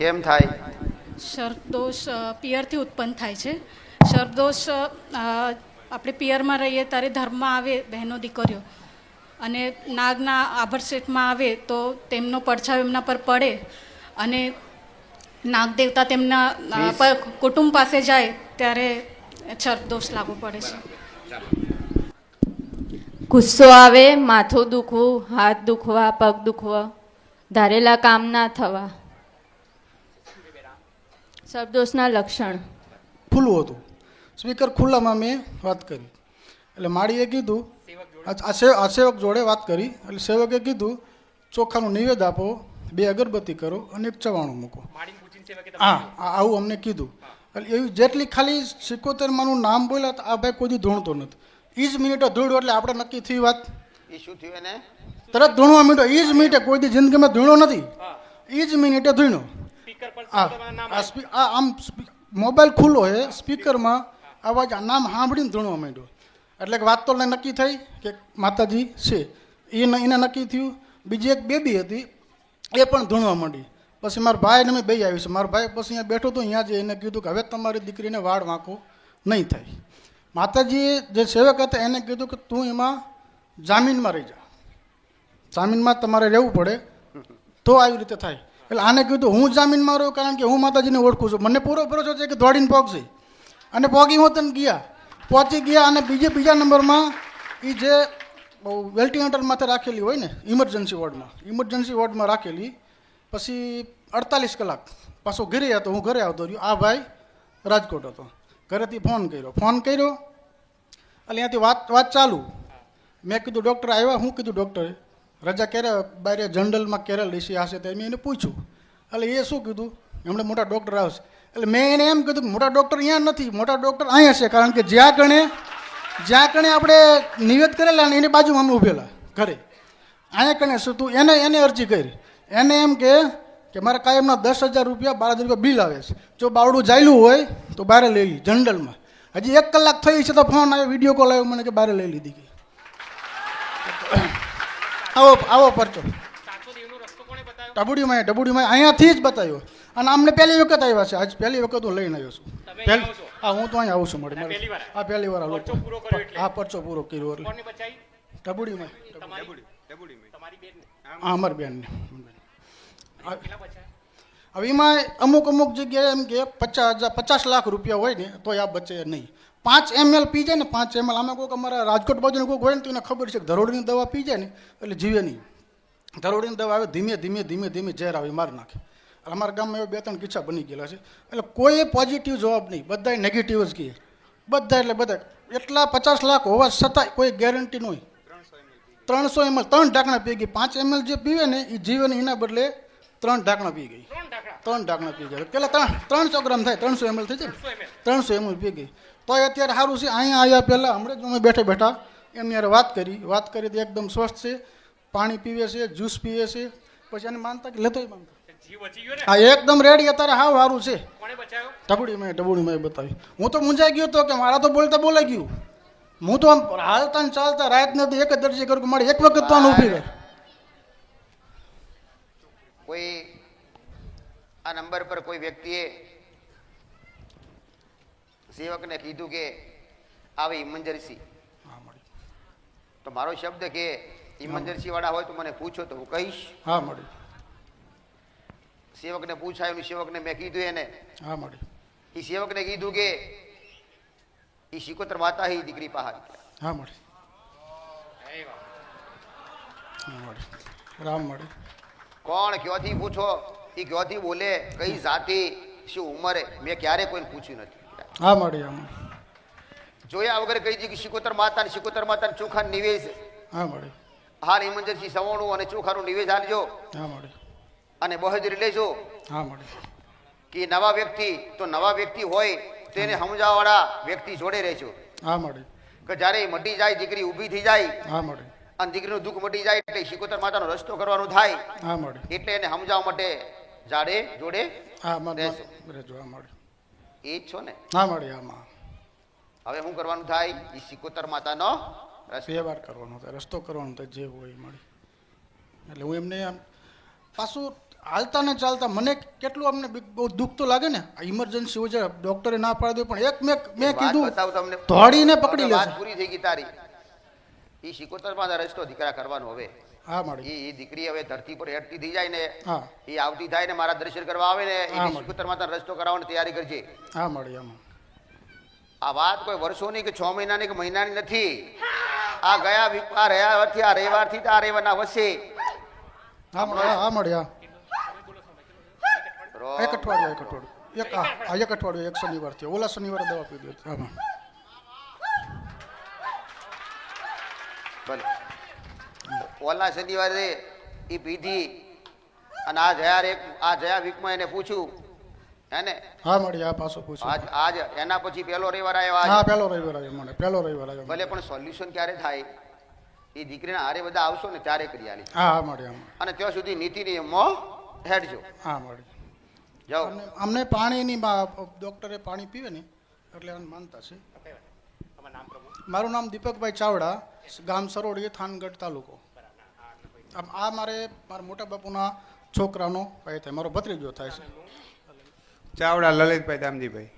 કેમ થાય? સર્પદોષ પિયરથી ઉત્પન્ન થાય છે. સર્પદોષ આપણે પિયરમાં રહીએ ત્યારે ધર્મમાં આવે બહેનો દીકરીઓ. અને નાગના આભરસેટમાં આવે તો તેમનો પડછાવ એમના પર પડે. અને નાગ દેવતા તેમના પર કુટુંબ પાસે જાય ત્યારે સર્પદોષ લાગુ પડે છે. ગુસ્સો આવે માથું દુખવું હાથ દુખવા પગ દુખવા ધારેલા કામ ના થવા. શબ્દોષના લક્ષણ. ખુલ્લું હતું. સ્પીકર ખુલ્લામાં મેં વાત કરી. એટલે માળીએ કીધું આ- સેવક જોડે વાત કરી. એટલે સેવકે કીધું ચોખાનું નિવેદ આપો બે અગરબત્તી કરો અને એક ચવાણું મૂકો. હા આવું અમને કીધું. એટલે એવી જેટલી ખાલી સિકોતેરમાંનું નામ બોલ્યા આ ભાઈ કોઈ દી ધૂણતો નથી. એ જ મિનિટે ધૂળ્યો એટલે આપણે નક્કી થઈ વાત. એ શું થયું એને? તરત ધૂણવા મીઠો એ જ મિનિટે કોઈ દી જિંદગીમાં ધૂણ્યો નથી. એ જ મિનિટે ધૂણ્યો. આ આ સ્પી- આ આમ સ્પી- મોબાઈલ ખુલ્લો છે સ્પીકરમાં અવાજ આ નામ સાંભળીને ધૂણવા માંડ્યો. એટલે કે વાત તો એને નક્કી થઈ કે માતાજી છે. એ ન- એને નક્કી થયું. બીજી એક બેબી હતી એ પણ ધૂણવા માંડી. પછી મારા ભાઈ ને મેં બે આવી છે મારા ભાઈ પછી અહીંયા બેઠો તો અહીંયા જ એને કીધું કે હવે તમારી દીકરીને વાળ વાંકો નહીં થાય. માતાજીએ જે સેવક હતા એને કીધું કે તું એમાં જામીનમાં રહી જા. જામીનમાં તમારે રહેવું પડે. તો આવી રીતે થાય. એટલે આને કીધું હું જામીનમાં રહું કારણ કે હું માતાજીને ઓળખું છું. મને પૂરો ભરોસો છે કે દોડીને પહોંચશે અને પહોંચી હું તને ગયા. પહોંચી ગયા અને બીજે બીજા નંબરમાં એ જે વેલ્ટિંગ માથે રાખેલી હોય ને ઇમરજન્સી વોર્ડમાં ઇમરજન્સી વોર્ડમાં રાખેલી, પછી અડતાલીસ કલાક પાછો ઘરે હતો, હું ઘરે આવતો રહ્યો. આ ભાઈ રાજકોટ હતો. ઘરેથી ફોન કર્યો. ફોન કર્યો. એટલે ત્યાંથી વાત વાત ચાલુ. મેં કીધું, ડૉક્ટર આવ્યા. હું કીધું, ડૉક્ટરે રજા ક્યારે બારે જનરલમાં કેરેલ ડીસી હશે તો એને પૂછ્યું. એટલે એ શું કીધું? એમણે મોટા ડૉક્ટર આવશે. એટલે મેં એને એમ કીધું કે મોટા ડૉક્ટર અહીંયા નથી, મોટા ડૉક્ટર અહીંયા છે, કારણ કે જ્યાં કણે જ્યાં કણે આપણે નિવેદ કરેલા ને એની બાજુમાં અમે ઊભેલા ઘરે. અહીંયા કણે શું તું, એને એને અરજી કરી. એને એમ કે કે મારે કાયમના દસ હજાર રૂપિયા, બાર હજાર રૂપિયા બિલ આવે છે. જો બાવડું જાયલું હોય, તો બારે લઈ જનરલમાં. હજી એક કલાક થઈ છે તો ફોન આવ્યો, વીડિયો કોલ આવ્યો, મને કે બારે લઈ લીધી આવો આવો પરચો. ડબુડીમાં ડબુડીમાં અહીંયાથી જ બતાવ્યો. અને અમને પહેલી વખત આવ્યા છે. આજ પહેલી વખત હું લઈને આવ્યો છું. પહેલી હા હું તો અહીંયા આવું છું મળી પહેલી હા પહેલી વાર આવું. પરચો પૂરો કર્યો એટલે? હા પરચો પૂરો કર્યો એટલે. ડબુડીમાં તમારી તમારી બેન હા અમારી બેનને. હવે એમાં અમુક અમુક જગ્યાએ એમ કે પચાસ હજાર પચાસ લાખ રૂપિયા હોય ને તો આ બચે નહીં. પાંચ એમએલ પી જાય ને પાંચ એમએલ આમાં કોઈક અમારા રાજકોટ બાજુ કોઈક હોય ને તો એને ખબર છે કે ધરોડીની દવા પી જાય ને એટલે જીવે નહીં. ધરોડીની દવા આવે ધીમે ધીમે ધીમે ધીમે ઝેર આવે માર નાખે. એટલે અમારા ગામમાં એવા બે ત્રણ કિસ્સા બની ગયેલા છે. એટલે કોઈ પોઝિટિવ જવાબ નહીં. બધાય નેગેટિવ જ કહે. બધા એટલે બધા એટલા પચાસ લાખ હોવા છતાંય કોઈ ગેરંટી નહીં ત્રણસો એમએલ ત્રણ ઢાંકણા પી ગઈ. પાંચ એમએલ જે પીવે ને એ જીવે ને એના બદલે ત્રણ ઢાંકણા પી ગઈ. ત્રણ ઢાંકણા. પી ગયા પેલા ત્રણ ત્રણસો ગ્રામ થાય. ત્રણસો એમએલ થઈ જાય. ત્રણસો એમએલ પી ગઈ. તોય અત્યારે સારું છે. અહીંયા આવ્યા પહેલાં હમણાં જ અમે બેઠા બેઠા એમની યાર વાત કરી. વાત કરી તો એકદમ સ્વસ્થ છે. પાણી પીવે છે જ્યુસ પીવે છે. પછી એને માનતા કે લેતો માનતા. જીવ બચી ગયો ને? હા એકદમ રેડી અત્યારે હાવ સારું છે. ટબડી મેં ટબડી મેં બતાવ્યું હું તો મૂંઝાઈ ગયો તો કે મારા તો બોલતા બોલાઈ ગયું. હું તો આમ હાલતા ને ચાલતા રાત ને તો એક જ દરજી કરું કે મારે એક વખત તો આને ઊભી રહે. કોઈ આ નંબર પર કોઈ વ્યક્તિએ સેવકને કીધું કે આવી ઇમંજરસી તો મારો શબ્દ કે ઇમંજરસી વાળા હોય તો મને પૂછો તો હું કહીશ. હા મળી સેવકને પૂછાયું સેવકને મેં કીધું એને. હા મળી એ સેવકને કીધું કે એ શિકોતર માતા હી દીકરી પહાડ હા મળી રામ મળી કોણ ક્યોથી પૂછો? એ ક્યોથી બોલે? કઈ જાતિ? શું ઉંમરે? મેં ક્યારે કોઈને પૂછ્યું નથી. હા મળી હા જોયા વગર કહી દીધું કે શિકોતર માતા ને શિકોતર માતા ચોખા નિવેશ હા મળી હાલ સિંહ સવાણું અને ચોખાનું નિવેશ હાલજો. હા મળી અને બહજરી લેજો. હા મળી કે નવા વ્યક્તિ તો નવા વ્યક્તિ હોય તેને સમજાવવાળા વ્યક્તિ જોડે રહેજો. હા મળી કે જ્યારે મટી જાય દીકરી ઊભી થઈ જાય હા મળી અને દીકરીનું દુઃખ મટી જાય એટલે શિકોતર માતાનો રસ્તો કરવાનો થાય હા મળી એટલે એને સમજાવવા માટે જાડે જોડે હા રહેજો. રહેજો હા મળી એ જ છો ને? હા મળી આમાં. હવે શું કરવાનું થાય? એ સિકોતર માતાનો વ્યવહાર કરવાનો થાય. રસ્તો કરવાનો થાય જે હોય મળી. એટલે હું એમને આમ પાછું હાલતા ને ચાલતા મને કેટલું અમને બહુ દુઃખ તો લાગે ને? આ ઇમરજન્સી હોય છે ડોક્ટરે ના પાડી દે પણ એક મેં મેં કીધું તમને. દોડીને પકડી લેશે. પૂરી થઈ ગઈ તારી. એ સિકોતર માતા રસ્તો દીકરા કરવાનો હવે. હા મળી. ઈ ઈ દીકરી હવે ધરતી પર હેઠતી થઈ જાય ને હા. ઈ આવતી થાય ને મારા દર્શન કરવા આવે ને એ મળે. માતા રસ્તો કરાવવાની તૈયારી કરજે. હા મળી આમાં આ વાત કોઈ વર્ષોની કે છ મહિનાની કે મહિનાની નથી. આ ગયા આ રહ્યા વર્ષથી આ રવિવારથી તો આ રવિવારના વસે હા મળ્યા હા રો- એક અઠવાડિયું એક અઠવાડિયું. એક હા, એક અઠવાડિયું એક શનિવાર થયો ઓલા શનિવારે દવા પી દે હા. ભલે. ઓલા શનિવારે એ પીધી અને આ જયા એક આ જયા વીકમાં એને પૂછ્યું હેને હા માડી આ પાછો પૂછ્યું. આજ આજ એના પછી પહેલો રવિવાર આવ્યો હા આજ પહેલો રવિવાર આવ્યો મને પહેલો રવિવાર આવ્યો. ભલે પણ સોલ્યુશન ક્યારે થાય? એ દીકરીના હારે બધા આવશો ને ત્યારે કરી આલી. હા હા અને ત્યાં સુધી નીતિ નિયમમાં હેડજો હા માડી. જાઓ. અમને પાણીની ડોક્ટરે પાણી પીવે ને એટલે માનતા છે. મારું નામ દીપકભાઈ ચાવડા ગામ સરોડી થાનગઢ તાલુકો. આમ આ મારે મારા મોટા બાપુના છોકરાનો ભાઈ થાય. મારો ભત્રીજો થાય છે. ચાવડા લલિતભાઈ દામજીભાઈ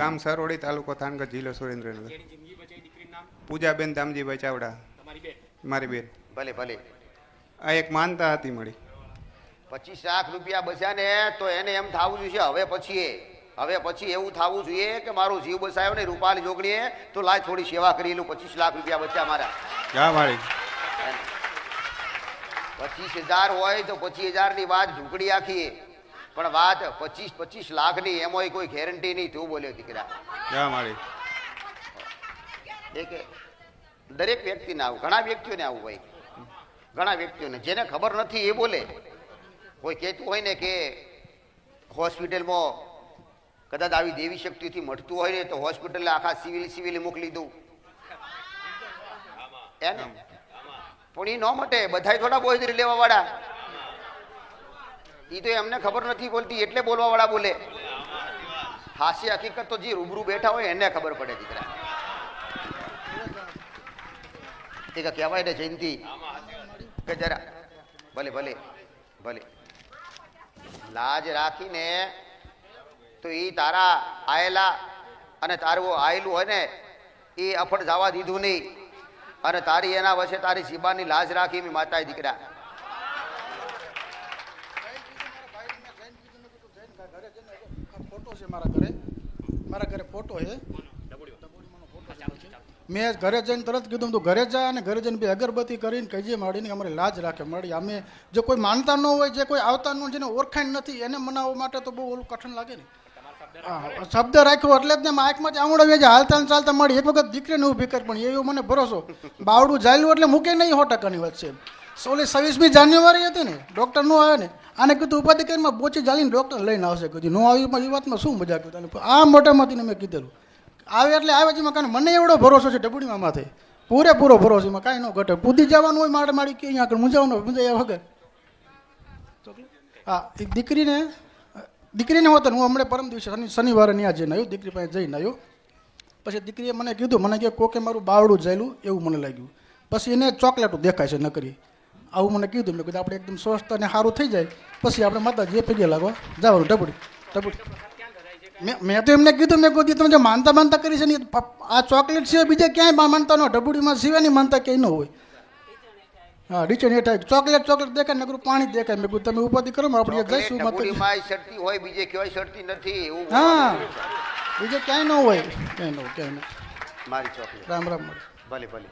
ગામ સરોડી તાલુકો થાનગઢ જિલ્લો સુરેન્દ્રનગર. જેની જિંદગી બચાવી દીકરીનું નામ પૂજાબેન દામજીભાઈ ચાવડા મારી બેન. ભલે ભલે. આ એક માનતા હતી મળી પચીસ લાખ રૂપિયા બચ્યા ને તો એને એમ થવું જોઈએ હવે પછી એ હવે પછી એવું થવું જોઈએ કે મારો જીવ બસાયો ને રૂપાલી જોગણીએ તો લાય થોડી સેવા કરી લઉં પચીસ લાખ રૂપિયા બચ્યા મારા. ક્યાં માળી પચીસ હજાર હોય તો પચીસ હજારની વાત ઝૂંકડી આખી. પણ વાત પચીસ પચીસ લાખની એમાંય કોઈ ગેરંટી નહીં તું બોલ્યો દીકરા. માળી એ કે દરેક વ્યક્તિને આવું ઘણા વ્યક્તિઓને આવું હોય. ઘણા વ્યક્તિઓને જેને ખબર નથી એ બોલે. કોઈ કહેતું હોય ને કે હોસ્પિટલમાં કદાચ આવી દેવી શક્તિથી મળતું હોય ને તો હોસ્પિટલે આખા સિવિલ સિવિલ મોકલી દઉં. એને પણ એ ન મટે, બધાય થોડા બોજરી લેવા વાળા એ તો એમને ખબર નથી બોલતી, એટલે બોલવા વાળા બોલે. હાસ્ય હકીકત તો જે રૂબરૂ બેઠા હોય, એને ખબર પડે દીકરા. તે કહેવાય ને જયંતિ, કે જરા, ભલે ભલે ભલે. લાજ રાખીને તો એ તારા આયેલા અને તારું આયેલું હોય ને એ અફડ જવા દીધું નહીં. અને તારી એના વચ્ચે તારી સીબાની લાજ રાખી મેં માતા દીકરા. ફોટો છે મારા ઘરે મારા ઘરે ફોટો છે મેં ઘરે જઈને તરત કીધું, તું ઘરે જા અને ઘરે જઈને બે અગરબત્તી કરીને કહીએ માડીને અમારે લાજ રાખે મળી અમે જે કોઈ માનતા ન હોય, જે કોઈ આવતા ન હોય, જેને ઓળખાણ નથી, એને મનાવવા માટે તો બહુ ઓલું કઠણ લાગે ને. શબ્દ રાખ્યો એટલે જ ને માઇકમાં આંગળો વેજે હાલતા ને ચાલતા મળી એક વખત દીકરીને ઊભી કરી, પણ એવો મને ભરોસો. બાવડું જાયલું એટલે મૂકે નહીં સો ટકાની વાત છે ઓલી છવ્વીસમી જાન્યુઆરી હતી ને ડૉક્ટર નો આવે ને, આને કીધું, ઉપાધિ કરીને બોચી જાલીને ડૉક્ટર લઈને આવશે. કીધું, નો આવી એ વાતમાં શું મજા કીધું આ મોટામાંથી મેં કીધેલું. આવે એટલે આવે છે કાંઈ મને એવડો ભરોસો છે ડબુડીમાં માથે. પૂરેપૂરો ભરોસો એમાં કાંઈ ન ઘટે. કૂદી જવાનું હોય મારે મારી કે અહીંયા આગળ મૂંઝાવાનું હોય મૂંઝાયા વગર. હા, એક દીકરીને દીકરીને હોત હું હમણાં પરમ દિવસે શનિ શનિવારે ત્યાં જઈને આવ્યો, દીકરી પાસે જઈને આવ્યો. પછી દીકરીએ મને કીધું, મને કે કોકે મારું બાવડું જાયલું એવું મને લાગ્યું. પછી એને ચોકલેટું દેખાય છે નકરી. આવું મને કીધું, મેં કીધું, આપણે એકદમ સ્વસ્થ અને સારું થઈ જાય. પછી આપણે માતા જે પગે લાગવા જવાનું, ટપડી ટપડી. મેં મેં તો એમને કીધું, મેં કીધું તમે જે માનતા માનતા કરી છે ને આ ચોકલેટ સિવાય બીજે ક્યાંય માનતા ન હોય. ડબુડીમાં સિવાયની માનતા ક્યાંય ન હોય. હા નીચે ને હેઠા ચોકલેટ ચોકલેટ દેખાય નકરું પાણી દેખાય. મેં તમે ઉપાધિ કરો આપણે ચોકલેટ જઈશું માતાજી ટપુડીમાં હોય બીજે ક્યાંય સડતી નથી હા. બીજે ક્યાંય ન હોય. ક્યાંય ન હોય ક્યાંય ન મારી ચોકલેટ. રામ રામ ભલે ભલે.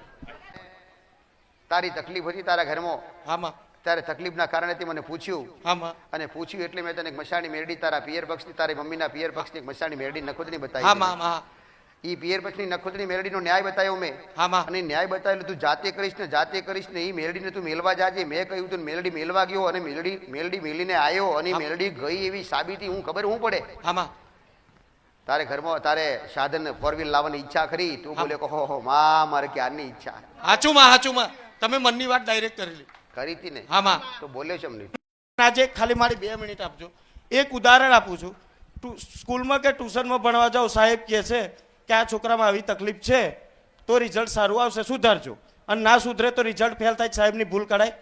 તારી તકલીફ હતી તારા ઘરમાં? હામાં. ત્યારે તકલીફના કારણે તે મને પૂછ્યું. હામાં. અને પૂછ્યું એટલે મેં તને મસાણી મેરડી તારા પિયર પક્ષની તારી મમ્મીના પિયર પક્ષની મસાણી મેરડી નખોદની બતાવી હામાં પિયર પક્ષની નખોદની મેરડીનો ન્યાય બતાવ્યો મેં. હામાં અને ન્યાય બતાવેલો તું જાતે કરીશ ને જાતે કરીશ ને એ મેલડીને તું મેલવા જાજે. મેં કહ્યું તું મેલડી મેલવા ગયો અને મેલડી મેલડી મેલીને આવ્યો અને મેલડી ગઈ એવી સાબિતી હું ખબર હું પડે? તારે ઘરમાં તારે સાધન ફોર વ્હીલ લાવવાની ઈચ્છા કરી તું બોલે કહો હો માં મારે ક્યારની ઈચ્છા? હાચુમાં હાચુમાં તમે મનની વાત ડાયરેક્ટ કરેલી. કરી હતી ને? હામાં તો બોલ્યો છે અમને. આજે ખાલી મારી બે મિનિટ આપજો. એક ઉદાહરણ આપું છું. સ્કૂલમાં કે ટ્યુશનમાં ભણવા જાઓ સાહેબ કહે છે કે આ છોકરામાં આવી તકલીફ છે, તો રિઝલ્ટ સારું આવશે, સુધારજો. અને ના સુધરે તો રિઝલ્ટ ફેલ થાય, સાહેબની ભૂલ કઢાય.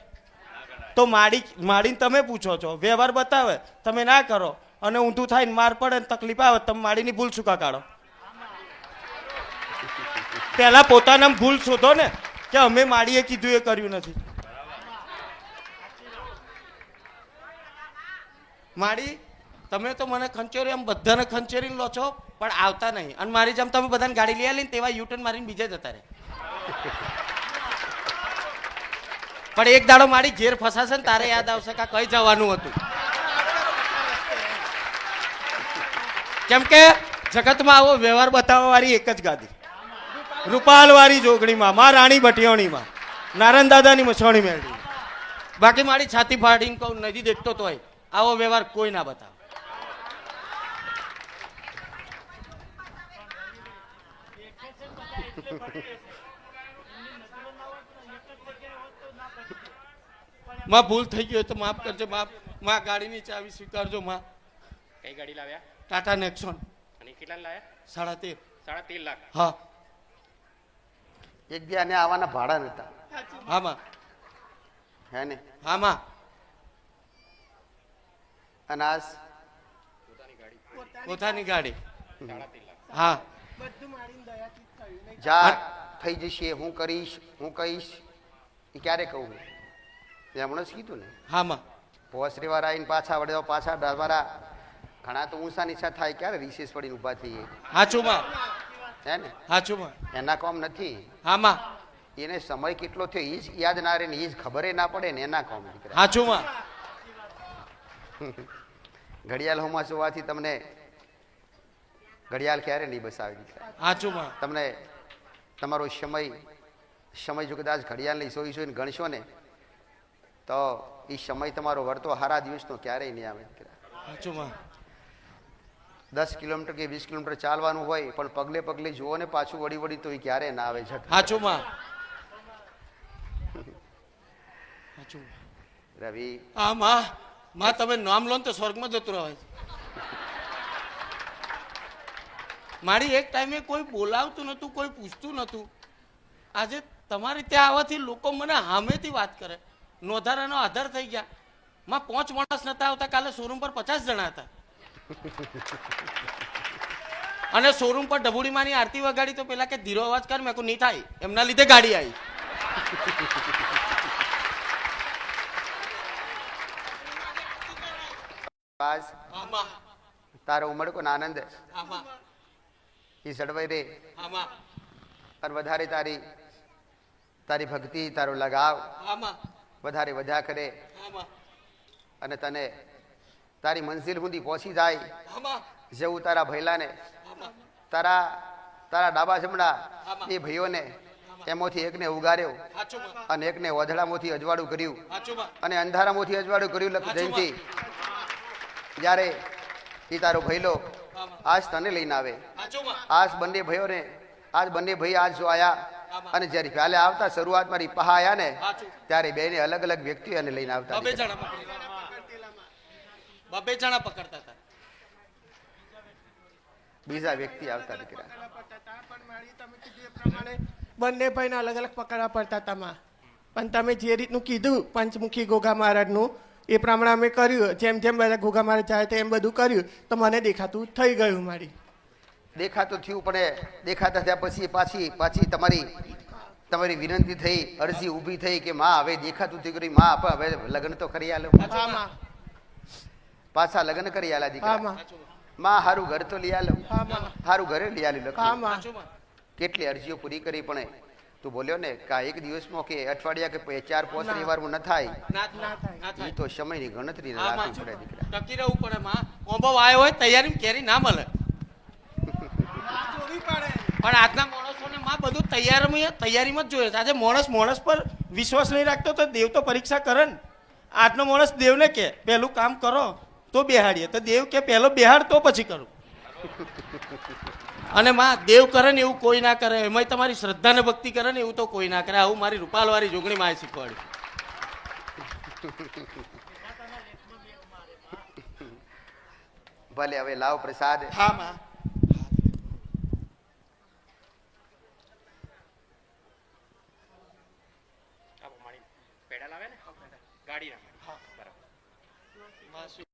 તો માડી માડીને તમે પૂછો છો, વ્યવહાર બતાવે, તમે ના કરો, અને ઊંધું થાય ને માર પડે ને તકલીફ આવે, તમે માડીની ભૂલ સુકા કાઢો? પહેલા પોતાના ભૂલ શોધો ને, કે અમે માડીએ કીધું એ કર્યું નથી. માડી, તમે તો મને ખંચેરી એમ બધાને ખંચેરીને લો છો. પણ આવતા નહીં. અને મારી જેમ તમે બધાને ગાડી લઈ આલી તેવા યુટર્ન મારીને બીજે જતા રહે. પણ એક દાડો મારી ઘેર ફસાશે ને તારે યાદ આવશે કે કઈ જવાનું હતું. કેમ કે જગતમાં આવો વ્યવહાર બતાવવા વાળી એક જ ગાદી. રૂપાલ વાળી જોગણીમાં, માં રાણી ભટિયોણીમાં નારાયણ દાદાની મસવાણી મેળવી બાકી મારી છાતી ફાડીને કહું નથી દેખતો તોય. આવો વ્યવહાર કોઈ ના બતાવે. માં ભૂલ થઈ ગયો તો માફ કરજો માફ. માં ગાડીની ચાવી સ્વીકારજો માં. કઈ ગાડી લાવ્યા? ટાટા નેક્સોન. અને કેટલા લાવ્યા? સાડા તેર. સાડા તેર લાખ. હા. એક દી આને આવવાના ભાડા નતા. હા માં. હે ને? હા માં. અનાજ. પોતાની ગાડી. હા. જા થઈ જશે હું કરીશ હું કહીશ. એ ક્યારે કહું એ હમણાં જ કીધું ને. હા માં ભોસરી વાળા આવીને પાછા વડે પાછા તમારા ઘણા તો ઊંચા નીચા થાય ક્યારે રિસેસ પડીને ઊભા થઈએ? હાચું માં હે ને? હાચું માં એના કોમ નથી. હા માં એને સમય કેટલો થયો એ જ યાદ ના રહે ને એ જ ખબર ના પડે ને એના કોમ દીકરા હાચું માં ઘડિયાળ હોમાં જોવાથી તમને ઘડિયાળ ક્યારે નહીં બસ આવી માં તમને તમારો સમય સમય જો કદાચ ઘડિયાળની સોઈ સોઈને ગણશો ને તો એ સમય તમારો વર્તો હારા દિવસનો ક્યારેય નહીં આવે દીકરા દસ કિલોમીટર કે વીસ કિલોમીટર ચાલવાનું હોય પણ પગલે પગલે જુઓ ને પાછું વળી વળી તો એ ક્યારે ના આવે છે રવિ. માં માં તમે નામ લો ને તો સ્વર્ગમાં જતું રહે. મારી એક ટાઈમે કોઈ બોલાવતું નહોતું કોઈ પૂછતું નહોતું. આજે તમારે ત્યાં આવવાથી લોકો મને સામેથી વાત કરે. નોંધારાનો આધાર થઈ ગયા. માં પાંચ માણસ નતા આવતા કાલે શોરૂમ પર પચાસ જણા હતા. અને શોરૂમ પર ડબુડીમાંની આરતી વગાડી તો પેલા કે ધીરો અવાજ કર મેં કોઈ નહીં થાય એમના લીધે ગાડી આવી. તારો ઉમળકો ને આનંદ આમાં. એ સડવાઈ રે અને વધારે તારી તારી ભક્તિ તારો લગાવ વધારે વધ્યા કરે. અને તને તારી મંઝિલ સુધી પહોંચી જાય. જેવું તારા ભૈલાને તારા તારા ડાબા જમણા એ ભાઈઓને એમાંથી એકને ઉગાર્યો અને એકને વધડામાંથી અજવાળું કર્યું. અને અંધારામાંથી અજવાળું કર્યું લખ જયંતિ. જ્યારે એ તારો ભૈલો. આજ તને લઈને આવે. આજ બંને ભાઈઓને આજ બંને ભાઈ આજ જો આયા અને જ્યારે પહેલે આવતા શરૂઆત મારી પહા આયા ને. ત્યારે બેને અલગ અલગ વ્યક્તિઓ એને લઈને આવતા બબે જણા બબે જણા પકડતા હતા. બીજા વ્યક્તિ આવતા દીકરા. પણ મારી તમે કીધું એ પ્રમાણે બંને ભાઈને અલગ અલગ પકડવા પડતા તમા. પણ તમે જે રીતનું કીધું પંચમુખી ગોગા મહારાજનું એ પ્રમાણે અમે કર્યું. જેમ જેમ બધા ગોગા મહારાજ જાય તેમ બધું કર્યું. તો મને દેખાતું થઈ ગયું મારી. દેખાતું થયું પણ એ દેખાતા થયા પછી પાછી પાછી તમારી તમારી વિનંતી થઈ અરજી ઊભી થઈ કે માં હવે દેખાતું થયું કરી માં આપણે હવે લગ્ન તો કરી આલો. પાછા લગ્ન કરી આલા દીકરા. માં. હારું ઘર તો લઈ આલો. હારું ઘરે લઈ આલી કેટલી અરજીઓ પૂરી કરી પણ તું બોલ્યો ને કા એક દિવસમાં કે અઠવાડિયા કે ચાર પાંચ રવિવાર ન થાય. ના થાય. ના એ તો સમયની ગણતરી રાખવી પડે દીકરા. ટકી રહેવું પડે માં. ઓંબો આવ્યો હોય તૈયારી કેરી ના મળે. પણ આજના માણસોને માં બધું તૈયારીમાં તૈયારીમાં જ જોઈએ આજે માણસ માણસ પર વિશ્વાસ નહીં રાખતો તો દેવ તો પરીક્ષા કરે ને. આજનો માણસ દેવને કે પહેલું કામ કરો તો બેહાડીએ. તો દેવ કે પહેલો બેહાડ તો પછી કરું. અને માં દેવ કરે ને એવું કોઈ ના કરે. એમાંય તમારી શ્રદ્ધા ને ભક્તિ કરે ને એવું તો કોઈ ના કરે. આવું મારી રૂપાલવાળી જોગણી માં શીખવાડ્યું. ભલે હવે લાવ પ્રસાદ. હા માં. suite.